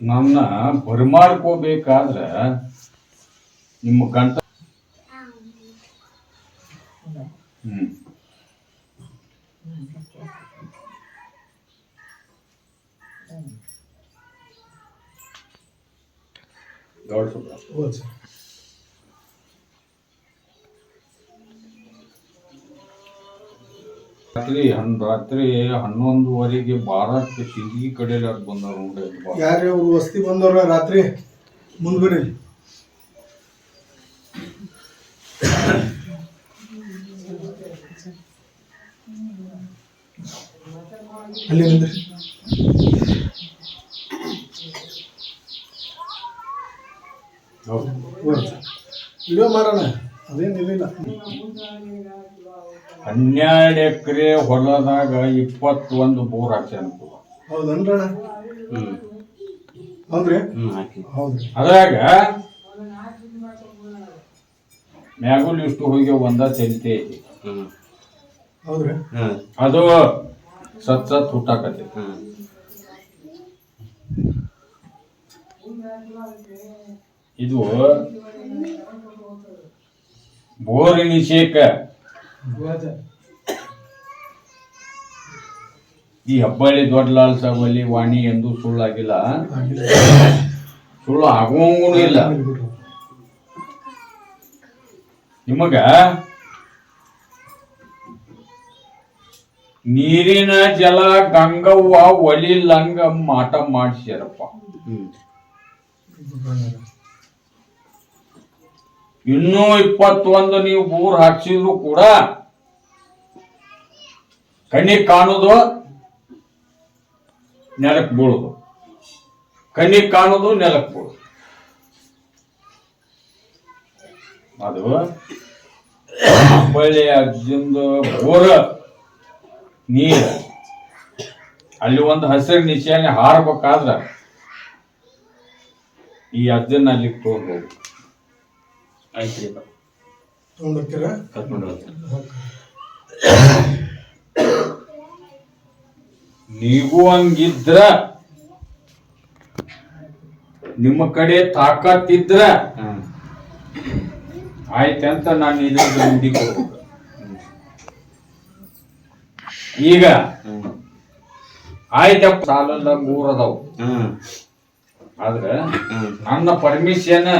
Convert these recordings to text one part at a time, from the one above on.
ನನ್ನ ಬರಮಾಡ್ಕೋಬೇಕಾದ್ರ ನಿಮ್ಮ ಗಂಟ ಹ್ಮ್ ದೊಡ್ಡ ಸುಬ್ರ. ಹೌದು ಸರ್ ರಾತ್ರಿ ಹನ್ ರಾತ್ರಿ ಹನ್ನೊಂದುವರೆಗೆ ಬಾರಕ್ಕೆ ಸಿಂದಗಿ ಕಡೆಯಲ್ಲಿ ಅದು ಬಂದವ್ರು ನೋಡಿ ಅದು ಬಾ. ಯಾರೇ ಅವ್ರು ವಸ್ತಿ ಬಂದವ್ರ ರಾತ್ರಿ ಮುಂದ್ಬರಿ ಅಲ್ಲಿ ನಿಂದ್ರಿ ವಿಡಿಯೋ ಮಾಡೋಣ. ಅದೇನು ಇದಿಲ್ಲ ಹನ್ನೆರಡು ಎಕರೆ ಹೊಲದಾಗ ಇಪ್ಪತ್ತೊಂದು ಬೋರ್ ಹಾಕ್ಸ್ಯಾನ ಹೌದನ್ರಣ ಹೌದ್ರಿ? ಹೌದು ಅದ್ರಾಗ ಮ್ಯಾಗುಲ್ ಇಷ್ಟು ಹೋಗಿ ಒಂದ ಚೆಲ್ತೆ ಐತಿ. ಹೌದ್ರಿ? ಅದು ಸತ್ ಸತ್ ಹುಟ್ಟಾಕತಿ ಇದು ಬೋರಿನಿಷೇಕ ಈ ಹಬ್ಬಳ್ಳಿ ದೊಡ್ಡ ಲಾಲ್ ಸಾಬಲ್ಲಿ ವಾಣಿ ಎಂದು ಸುಳ್ಳಾಗಿಲ್ಲ. ಸುಳ್ಳು ಆಗುವಂಗೂ ಇಲ್ಲ. ನಿಮಗ ನೀರಿನ ಜಲ ಗಂಗವ್ವ ಒಲಿಲಂಗ ಮಾಟ ಮಾಡಿಸ್ಯಾರಪ್ಪ. ಇನ್ನೂ ಇಪ್ಪತ್ತೊಂದು ನೀವು ಬೋರ್ ಹಾಕ್ಸಿದ್ರು ಕೂಡ ಕಣ್ಣಿಗೆ ಕಾಣೋದು ನೆಲಕ್ಕೆ ಬೀಳುದು. ಕಣ್ಣಿಗೆ ಕಾಣೋದು ನೆಲಕ್ಕೆ ಬೀಳುದು. ಅದು ಬಳ್ಳಿ ಅಜ್ಜಿಂದು ಬೋರ ನೀರು ಅಲ್ಲಿ ಒಂದು ಹಸಿರು ನಿಶಾನೆ ಹಾರಬೇಕಾದ್ರೆ ಈ ಅಜ್ಜನ ಅಲ್ಲಿ ತೋರ್ಬೋದು ನೀವು ಹಂಗಿದ್ರ ನಿಮ್ಮ ಕಡೆ ತಾಕತ್ತಿದ್ರ. ಆಯ್ತಂತ ನಾನು ಇದ್ರ ಹುಡುಗಿ ಈಗ ಆಯ್ತಪ್ಪ ಸಾಲಲ್ಲ ಮೂರ್ ಅದಾವ. ಆದ್ರ ನನ್ನ ಪರ್ಮಿಷನ್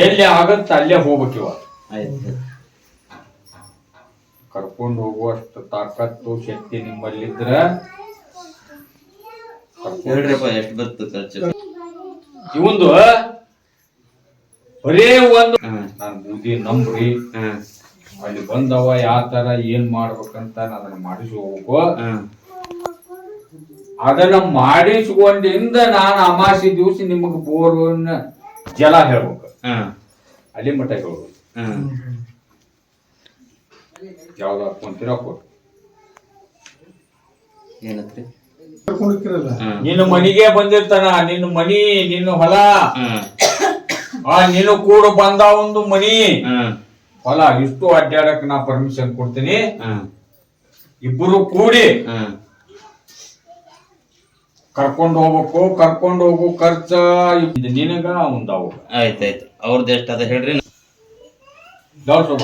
ಎಲ್ಲಿ ಆಗತ್ತ ಅಲ್ಲೇ ಹೋಗ್ಬೇಕಿವ ಕರ್ಕೊಂಡು ಹೋಗುವಷ್ಟು ತಾಕತ್ತು ಶಕ್ತಿ ನಿಮ್ಮಲ್ಲಿದ್ರ ಹೇಳ್ರಿಪ್ಪ ಎಷ್ಟು ಬರ್ತದೆ ಖರ್ಚು? ಇವಂದು ಬರೇ ಒಂದು. ನಾನು ಬೂದಿ ನಂಬ್ರಿ. ಅಲ್ಲಿ ಬಂದವ ಯಾವ ತರ ಏನ್ ಮಾಡ್ಬೇಕಂತ ನಾನು ಅದನ್ನ ಮಾಡಿಸಿ ಹೋಗ್ಬೇಕು ಅದನ್ನ ಮಾಡಿಸ್ಕೊಂಡಿಂದ ನಾನು ಅಮಾಸಿ ದಿವಸ ನಿಮಗ್ ಬೋರ್ನ ಜಲ ಹೇಳ್ಬೇಕು. ಅಲ್ಲಿ ಮಠ ಹೇಳ್ಬೇಕು ಯಾವ್ದು ಹಾಕೊಂತೀರ ಏನತ್ರಿ? ನಿನ್ನ ಮನಿಗೆ ಬಂದಿರ್ತಾನ ನಿನ್ನ ಮನಿ ನಿನ್ನ ಹೊಲ. ಆ ನೀನು ಕೂಡ ಬಂದ ಒಂದು ಮನಿ. ಹೊಲ ಇಷ್ಟು ಅಡ್ಡಾಡಕ್ ನಾ ಪರ್ಮಿಷನ್ ಕೊಡ್ತೀನಿ. ಇಬ್ಬರು ಕೂಡಿ ಕರ್ಕೊಂಡು ಹೋಗ್ಬೇಕು ಕರ್ಕೊಂಡು ಹೋಗು ಖರ್ಚ. ಇದು ನಿನಗ ಅವಂದ ಅವಾಗ ಆಯ್ತಾಯ್ತು ಅವ್ರದ್ದು ಎಷ್ಟು ಅದ ಹೇಳ್ರಿ ಡಾಕ್ಟರ್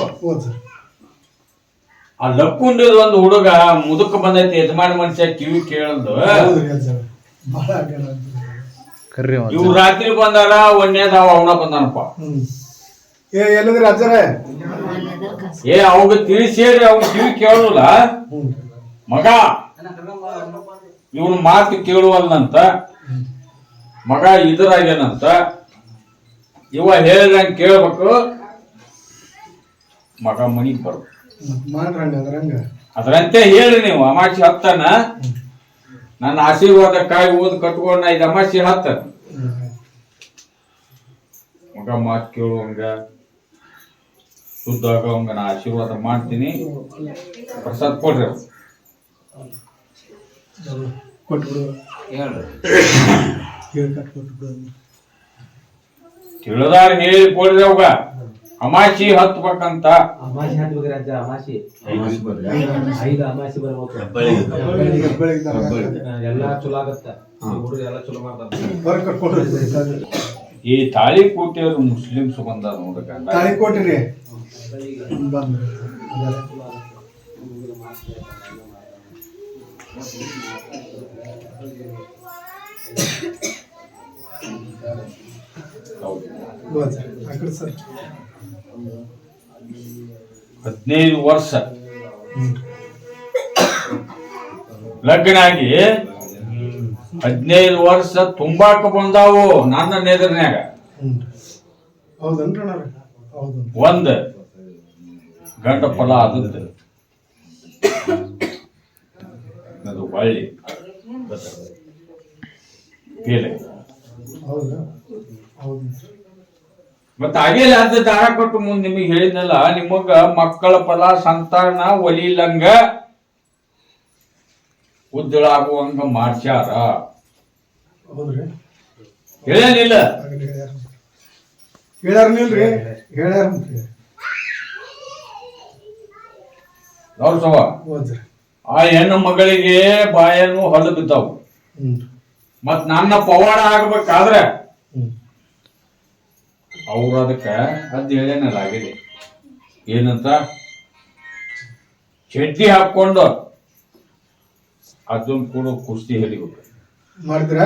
ಆ ಲಕ್ಕುಂಡದ ಒಂದು ಹುಡುಗ ಮುದುಕ ಬಂದೈತಿ ಯಜಮಾನ ಮನುಷ್ಯ ಕಿವಿ ಕೇಳದು. ಇವ್ ರಾತ್ರಿ ಬಂದಾರ ಒಂದೇದಾವ ಅವನ ಬಂದಾನಪ್ಪ. ಏ ಎಲ್ಲಿದ್ರಿ ಅಜ್ಜರೇ? ಏ ಅವಾಗ ತಿಳಿಸಿ ಹೇಳಿ ಅವ್ನ ಕಿವಿ ಕೇಳಲ್ಲ ಮಗ ಇವನು ಮಾತು ಕೇಳುವಲ್ಲಂತ ಮಗ ಇದ್ರಾಗೇನಂತ. ಇವ ಹೇಳಿದಂಗೆ ಕೇಳ್ಬೇಕು. ಮಗ ಮನಿಗ್ ಬರ್ಬೇಕು ಮಾಡ್ರಿ ಹಂಗ ಅದ್ರಂಗ ಅದರಂತೆ ಹೇಳಿ ನೀವು ಅಮಾಸಿ ಹತ್ತನ. ನನ್ನ ಆಶೀರ್ವಾದ ಕಾಯಿ ಓದ್ ಕಟ್ಕೊಂಡ ಇದು ಅಮಾಸಿ ಹತ್ತ ಮಗ ಮಾತು ಕೇಳುವಂಗ ಶುದ್ಧ ಆಗೋವಂಗ ನಾ ಆಶೀರ್ವಾದ ಮಾಡ್ತೀನಿ. ಪ್ರಸಾದ ಕೊಡ್ರಿ ಅವ್ರು. ಕೊಟ್ಬಿಡು. ತಿಳಿದಾರ ಹೇಳಿ ಕೊಡ್ರಿ ಅವಾಗ. ಅಮಾಸಿ ಹತ್ಬೇಕಂತ. ಅಮಾಸಿ ಹತ್ಬೇಕ್ರಿ ಅಜ್ಜ ಅಮಾಸಿ. ಐದು ಅಮಾಸಿ ಬರ್ಬೇಕು. ಎಲ್ಲಾ ಚಲೋ ಆಗತ್ತ. ಹುಡುಗ ಎಲ್ಲಾ ಚಲೋ ಮಾಡ್ತಾರೆ. ಈ ತಾಳಿ ಕೂಟಿಯವರು ಮುಸ್ಲಿಮ್ಸ್ ಬಂದಾರ ನೋಡಕ ತಾಳಿ ಕೊಟ್ಟಿರಿ. ಬಂದ್ರಿ ಹದಿನೈದು ವರ್ಷ. ಲಗ್ನ ಆಗಿ ಹದಿನೈದು ವರ್ಷ ತುಂಬಾಕ ಬಂದಾವು ನನ್ನ ನೆದರ್ನ್ಯಾಗ. ಒಂದ್. ಗಂಡ ಫಲ ಆದದ್ದು. ಅದು ಬಳ್ಳಿ ಹೌದು ಮತ್ತ ಹಾಗೆ ಅದ ದಾರ ಕೊಟ್ಟು ಮುಂದೆ ನಿಮಗೆ ಹೇಳಿದ್ನಲ್ಲ ನಿಮಗ ಮಕ್ಕಳ ಫಲ ಸಂತಾನ ಒಲಿಲಂಗ ಉದ್ದಳಾಗುವಂಗ ಮಾಡ್ಸ್ಯಾರ. ಹೌದ್ರಿ. ಹೇಳೇನಿಲ್ಲ ಹೇಳ ಹೇಳ್ಯಾರ ಹೇಳ್ಯಾರ ಆ ಹೆಣ್ಣು ಮಗಳಿಗೆ ಬಾಯನ್ನು ಹೊಲ ಬಿದ್ದಾವು. ಮತ್ ನನ್ನ ಪವಾಡ ಆಗ್ಬೇಕಾದ್ರೆ ಅವ್ರು ಅದಕ್ಕ ಅದ್ ಹೇಳೇನಲ್ಲ ಆಗಿದೆ ಏನಂತ? ಚಡ್ಡಿ ಹಾಕೊಂಡು ಅದನ್ನ ಕೂಡ ಕುಸ್ತಿ ಹೇಳಿ ಮಾಡಿದ್ರ?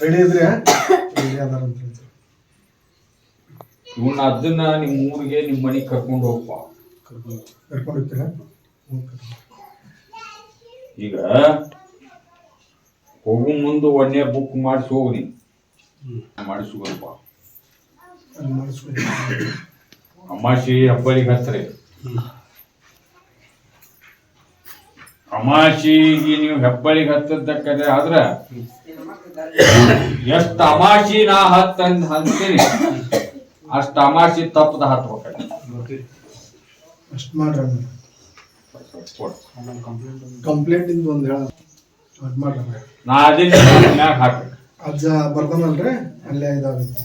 ರೆಡಿ ಇವನ್ ಇವನ್ನ ಅದನ್ನ ನಿಮ್ ಊರಿಗೆ ನಿಮ್ ಮನೆಗ್ ಕರ್ಕೊಂಡು ಹೋಗಪ್ಪ ಕರ್ಕೊಂಡು ಹೋಗ್ತೀರಾ ಈಗ ಹೋಗು ಮುಂದೆ ಒಳ್ಳೆ ಬುಕ್ ಮಾಡಿಸಿ ಹೋಗ್ರಿ ಮಾಡಿಸ್ಕೊಲ್ಪ ಅಮಾಶಿ ಮಾಡಿಸ್ಕೊಂಡು ಅಮಾಸಿ ಅಮಾಶಿಗೆ ನೀವು ಹೆಬ್ಬಳಿಗೆ ಹತ್ತದ್ದಕ್ಕದೆ ಆದ್ರ ಎಷ್ಟ್ ಅಮಾಶಿ ನಾ ಹತ್ತಿ ಅಂತೀನಿ ಅಷ್ಟ್ ಅಮಾಸಿ ತಪ್ಪದ ಹತ್ಬೇಕ ಅಷ್ಟು ಮಾಡ್ರಿ ಕಂಪ್ಲೇಂಟ್ ಇಂದ ಒಂದು ಹೇಳ ಅದು ಮಾಡ್ರಿ ನಾ ಮ್ಯಾಗ ಅಜ್ಜ ಬರ್ತಾನಲ್ರಿ? ಅಲ್ಲೇ ಇದಾಗುತ್ತೆ.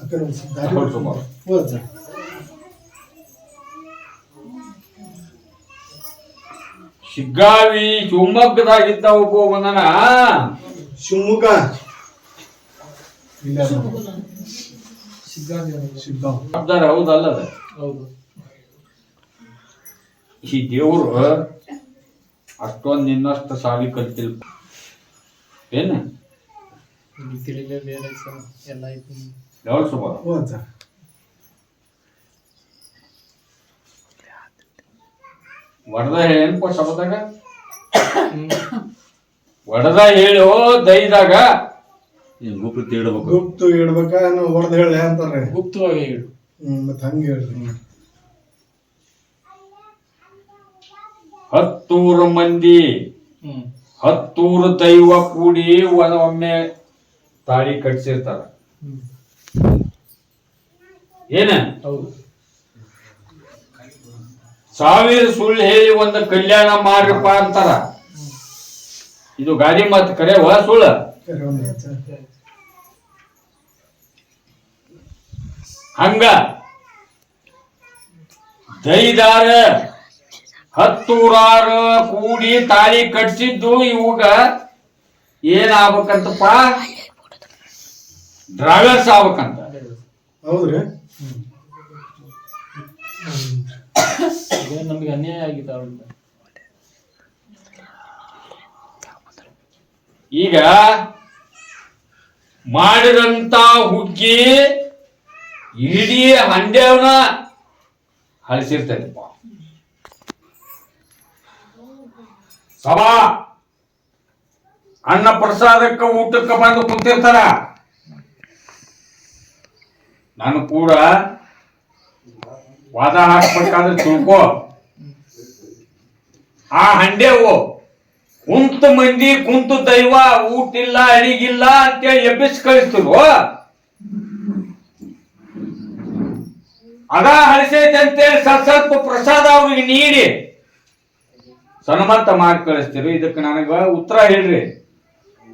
ಆ ಒಂದು ದಾರಿ ಅಜ್ಜ. ಶಿಗ್ಗಾವಿ ಶಿವಮೊಗ್ಗದಾಗಿದ್ದ ಒಬ್ಬ ಬಂದನ. ಶಿವಮೊಗ್ಗ. ಇಲ್ಲ ಶಿಗ್ಗಾಂವ್ ಶಬ್ದಾರ ಹೌದಲ್ಲ ಅದ ಹೌದು. ಈ ದೇವ್ರು ಅಷ್ಟೊಂದ್ ನಿನ್ನಷ್ಟು ಸಾಲಿ ಕಲ್ತಿಲ್ ಏನ? ಯಾವ ಸುಬ ಹೋ ಅಜ್ಜ ವಡದ ಹೇಳೇನಪ್ಪ ಶಬ್ದಾಗ ವಡದ ಹೇಳು ದೈದಾಗ. ಏನ್ ಗುಪ್ತ ಇಡಬೇಕು ಗುಪ್ತ ಇಡ್ಬೇಕ ನಾವು ಹೊಡೆದು ಹೇಳಿ ಅಂತಾರೆ. ಗುಪ್ತವಾಗಿ ಇಡು ಮತ್ತೆ ಹಂಗೆ ಹೇಳ್ರಿ ಹತ್ತೂರು ಮಂದಿ ಹತ್ತೂರು ದೈವ ಕೂಡಿ ಒಂದ್ ಒಮ್ಮೆ ತಾಳಿ ಕಟ್ಸಿರ್ತಾರ. ಏನ? ಹೌದು. ಸಾವಿರ ಸುಳ್ಳು ಹೇಳಿ ಒಂದು ಕಲ್ಯಾಣ ಮಾಡ್ರಪ್ಪ ಅಂತಾರ. ಇದು ಗಾಡಿ ಮಾತು ಕರೆವ ಸುಳ್ಳ? ಹಂಗ ದೈದಾರ ಹತ್ತೂರಾರ ಕೂಡಿ ತಾಳಿ ಕಟ್ಸಿದ್ದು ಇವಾಗ ಏನಾಗ್ಬೇಕಂತಪ್ಪ? ಡ್ರೈವರ್ಸ್ ಆಗ್ಬೇಕಂತ. ಹೌದ್ರಿ? ನಮ್ಗೆ ಅನ್ಯಾಯ ಆಗಿದೆ ಅವ್ರಿಂದ? ಈಗ ಮಾಡಿದಂತ ಹುಗ್ಗಿ ಇಡೀ ಹಂಡೆವನ ಹಳಿಸಿರ್ತೈತಪ್ಪ. ಸಭಾ, ಅನ್ನ ಪ್ರಸಾದಕ್ಕ ಊಟಕ್ಕ ಬಂದು ಕುಂತಿರ್ತಾರ. ನಾನು ಕೂಡ ವಾದ ಹಾಕ್ಬೇಕಾದ್ರೆ ತಿಳ್ಕೋ. ಆ ಹಂಡೆವು ಕುಂತ ಮಂದಿ ಕುಂತು ದೈವ ಊಟಿಲ್ಲ ಅಡಿಗಿಲ್ಲ ಅಂತೇಳಿ ಎಬ್ಬಿಸಿ ಕಳಿಸ್ತಿರು ಅದ ಹಳಿಸೈತೆ ಅಂತೇಳಿ ಸ್ವಲ್ಪ ಸ್ವಲ್ಪ ಪ್ರಸಾದ ಅವ್ರಿಗೆ ನೀಡಿ. ಸನ್ಮಂತ ಮಾಡಿ ಕಳಿಸ್ತೀರಿ. ಇದಕ್ಕೆ ನನಗ ಉತ್ತರ ಹೇಳ್ರಿ.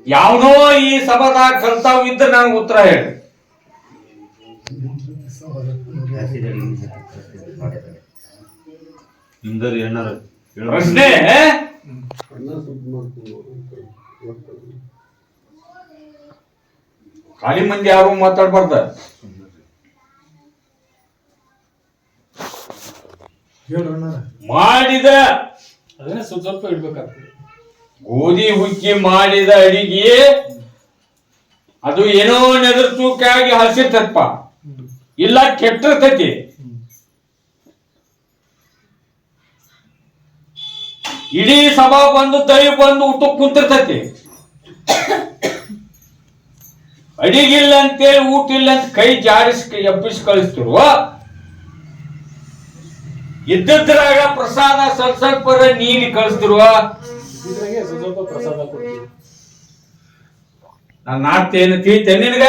ಯಾವನೋ ಈ ಸಭಾದಾಗ ಕಲ್ತಾವ್ ಇದ್ರೆ ನನಗೆ ಉತ್ತರ ಹೇಳ್ರಿ. ಹಿಂದರಿ ಖಾಲಿ ಮಂದಿ ಯಾರು ಮಾತಾಡ್ಬಾರ್ದ? ಮಾಡಿದ ಅದನ್ನ ಸ್ವಲ್ಪ ಸ್ವಲ್ಪ ಇಡ್ಬೇಕಾಗ್ತದೆ. ಗೋಧಿ ಹುಕ್ಕಿ ಮಾಡಿದ ಅಡಿಗೆ ಅದು ಏನೋ ನೆದರ್ ತೂಕಾಗಿ ಹಸಿರ್ತಪ್ಪ ಇಲ್ಲ ಕೆಟ್ಟಿರ್ತೈತಿ. ಇಡೀ ಸಭಾ ಬಂದು ದೈ ಬಂದು ಊಟ ಕುಂತಿರ್ತೈತಿ. ಅಡಿಗಿಲ್ಲ ಅಂತೇಳಿ ಊಟ ಇಲ್ಲ ಅಂತ ಕೈ ಜಾರಿಸ್ ಎಬ್ಬಿಸಿ ಕಳಿಸ್ತಿರುವ ಇದ್ದದ್ರಾಗ ಪ್ರಸಾದ ಸ್ವಲ್ಪ ಸ್ವಲ್ಪ ನೀಡಿ ಕಳಿಸ್ತಿರುವ ಇದ್ರಾಗೆ ಸ್ವಲ್ಪ ಸ್ವಲ್ಪ ಪ್ರಸಾದ ಕೊಡ್ತೀವಿ. ನನ್ನ ನಾಟ್ ಏನು ತಿಳಿತೇನೆ ನಿನ್ಗ?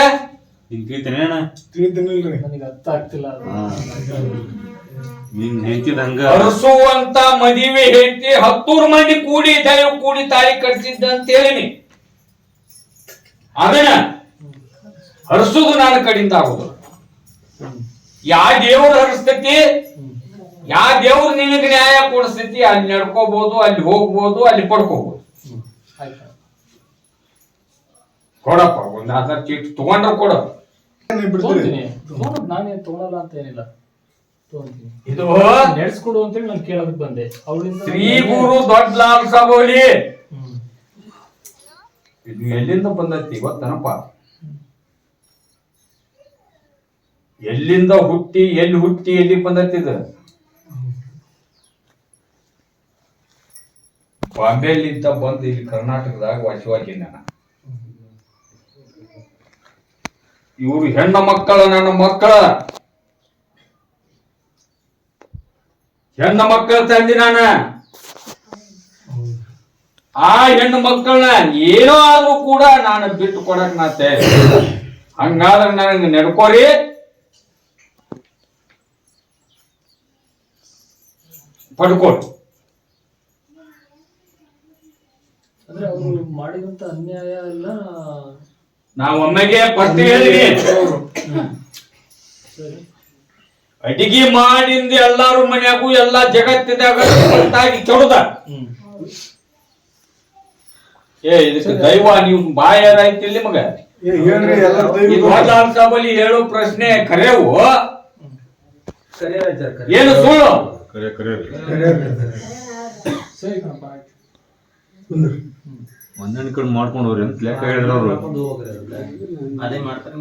ನಿನ್ ತಿಳಿತೇನೆ ಅಣ್ಣ. ತಿಳಿತೀನಿಲ್ರಿ ನನಗೆ ಅರ್ಥ ಆಗ್ತಿಲ್ಲ. ನಿನ್ ಹೆಂಡತಿ ಹಂಗ ಅರಸುವಂತ ಮದುವೆ ಹೆಂಡತಿ ಹತ್ತೂರು ಮಂದಿ ಕೂಡಿ ದೈವ ಕೂಡಿ ತಾಳಿ ಕಟ್ಸಿದ್ದ ಅಂತ ಹೇಳಿನಿ. ಅದನ್ನ ಹರಿಸುದು ನನ್ನ ಕಡೆಯಿಂದ ಆಗುದು. ಯಾ ದೇವ್ರು ಹರಿಸ್ತೈತಿ ಯಾ ದೇವ್ರು ನಿನಗೆ ನ್ಯಾಯ ಕೊಡಿಸ್ತೈತಿ ಅಲ್ಲಿ ನಡ್ಕೋಬಹುದು ಅಲ್ಲಿ ಹೋಗ್ಬೋದು ಅಲ್ಲಿ ಪಡ್ಕೋಬಹುದು ಕೊಡಪ್ಪ ಒಂದ್ ಆಧಾರ್ ಚೀಟ್ ತಗೊಂಡ್ರ ಕೊಡ. ನಾನೇನ್ ತಗೊಳಲ್ಲ ಅಂತ ಏನಿಲ್ಲ. ಇದು ನಡೆಸ್ಕೊಡು ಅಂತೇಳಿ ನಾನು ಕೇಳೋದಕ್ಕೆ ಬಂದೆ. ಅವಳಿಂದ ಶ್ರೀ ಗುರು ದೊಡ್ಡ ಲಾಲ್ ಸಾಬೋಲಿ ಇದು ಎಲ್ಲಿಂದ ಬಂದೈತಿ ಗೊತ್ತನಪ್ಪ? ಎಲ್ಲಿಂದ ಹುಟ್ಟಿ ಎಲ್ಲಿ ಹುಟ್ಟಿ ಎಲ್ಲಿ ಬಂದೈತಿ ಇದು? ಬಾಂಬೆಲಿಂದ ಬಂದು ಇಲ್ಲಿ ಕರ್ನಾಟಕದಾಗ ವಾಸವಾಗಿ ನಾನು. ಇವರು ಹೆಣ್ಣ ಮಕ್ಕಳ ನನ್ನ ಮಕ್ಕಳ. ಹೆಣ್ಣ ಮಕ್ಕಳ ತಂದಿ ನಾನು. ಆ ಹೆಣ್ಣು ಮಕ್ಕಳನ್ನ ಏನೋ ಆದ್ರೂ ಕೂಡ ನಾನು ಬಿಟ್ಟು ಕೊಡಕ್ ನಾತೆ. ಹಂಗಾದ್ರೆ ನನಗೆ ನಡ್ಕೋರಿ. ಅವರು ಮಾಡಿದಂತ ಅನ್ಯಾಯ ಎಲ್ಲ ನಾವೊಮ್ಮೆಗೆ ಪಟ್ಟಿ ಹೇಳಿ ಸರಿ. ಅಡಿಗೆ ಮಾಡಿಂದ ಎಲ್ಲಾರು ಮನ್ಯಾಗೂ ಎಲ್ಲಾ ಜಗತ್ತಿದಾಗ ಹೊರತಾಗಿ ಕೆಡುದ ಏ ಇದಕ್ಕೆ ದೈವ ನೀವು ಬಾಯಾರಾಯ್ತು ನಿಮಗ? ಮಗ ಏ ಹೇಳ್ರಿ ಎಲ್ಲ ಈ ದೈವ ಸಭೆಯಲ್ಲಿ ಹೇಳೋ ಪ್ರಶ್ನೆ ಕರೆವು. ಏನು ಸುಳ್ಳು? ಕರೆ ಕರೆ. ಸರಿ ಕಡೆ ಮಾಡ್ಕೊಂಡು ಹೋಗ್ರಿ ಅಂತ ಲೆಕ್ಕ ಹೇಳಿದ್ರು ಅವರು ಅದೇ ಮಾಡ್ತಾರೆ